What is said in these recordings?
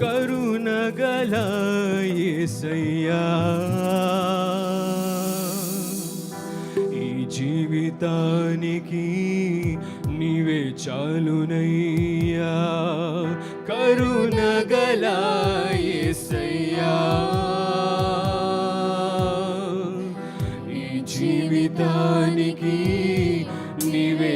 కరుణగలయ్యా ఈ జీవితానికి నీవే చాలునయ్యా. కరుణగలయ్యా ఈ జీవితానికి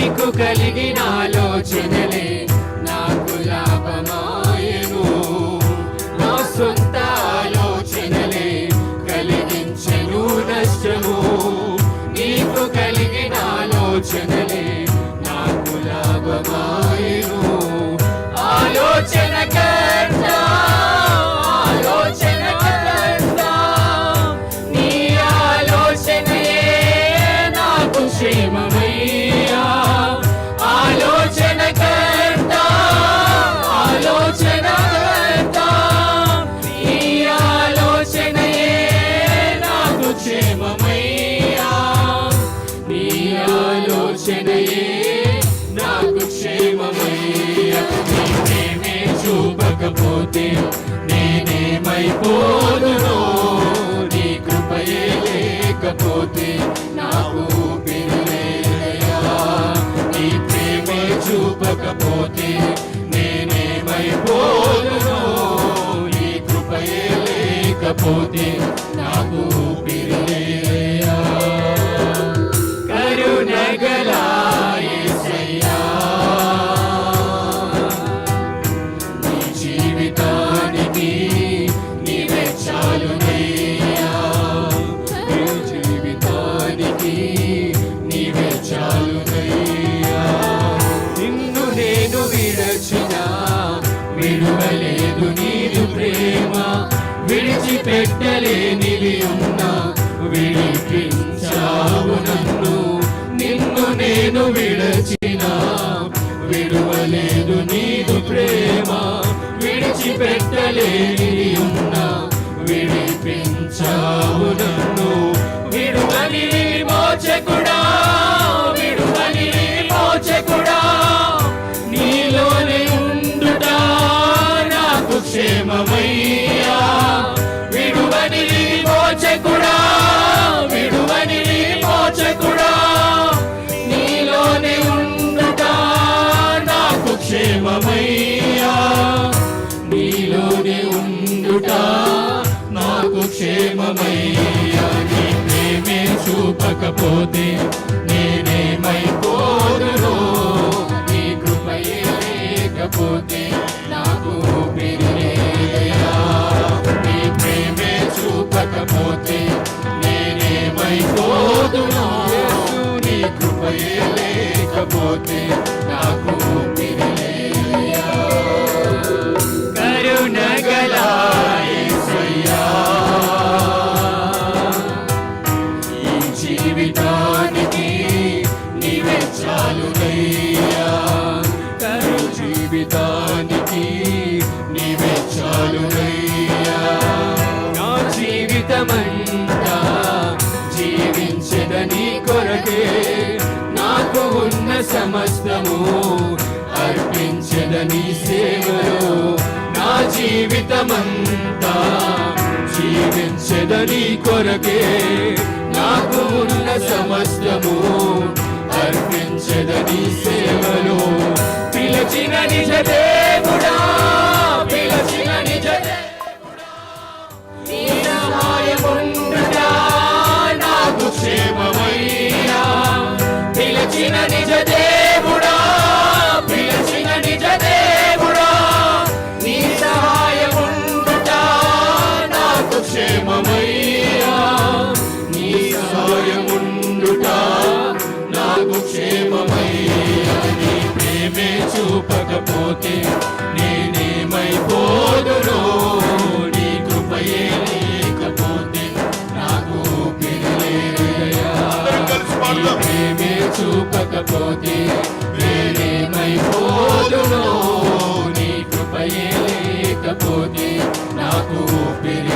నీకు కలిగిన చూపకపోతే నేనేమైపోదునో నీ కృపయే లేకపోతే నాకు నీ ప్రేమే చూపకపోతే నేనేమైపోదునో నీ కృపయే లేకపోతే నాకు విడువలేదు నీదు ప్రేమ. విడిచిపెట్టలేనివి ఉన్నా విడిపించావు నన్ను. నిన్ను నేను విడచిన విడువలేదు నీదు ప్రేమ. విడిచిపెట్టలేనివి ఉన్నా విడిపించావు నన్ను. విడువని మోచకుడా విడువని మోచకుడా. ప్రేమమయ్యా నీ ప్రేమే చూపకపోతే నేనేమైపోదును నీ కృపయే లేకపోతే నాకు ఊపిరి నీ ప్రేమే చూపకపోతే నేనేమైపోదును నీ కృపయే లేకపోతే నీ సేవలో నా జీవితమంతా జీవించదని కొరకే నాకు ఉన్న సమస్తము అర్పించదని సేవలో. పిలచిన నిజ దేవుడా పిలచిన నిజ నాకు క్షేమమయ్యా. పిలచిన నిజ దేవుడా చూపకపోతే నేనేమైపోదునో? నీ కృపయే లేకపోతే నాకు ఊపిరిలేదయ్యా. చూపకపోతే నేనేమైపోదునో నీ కృపయే లేకపోతే నాకు ఊపిరి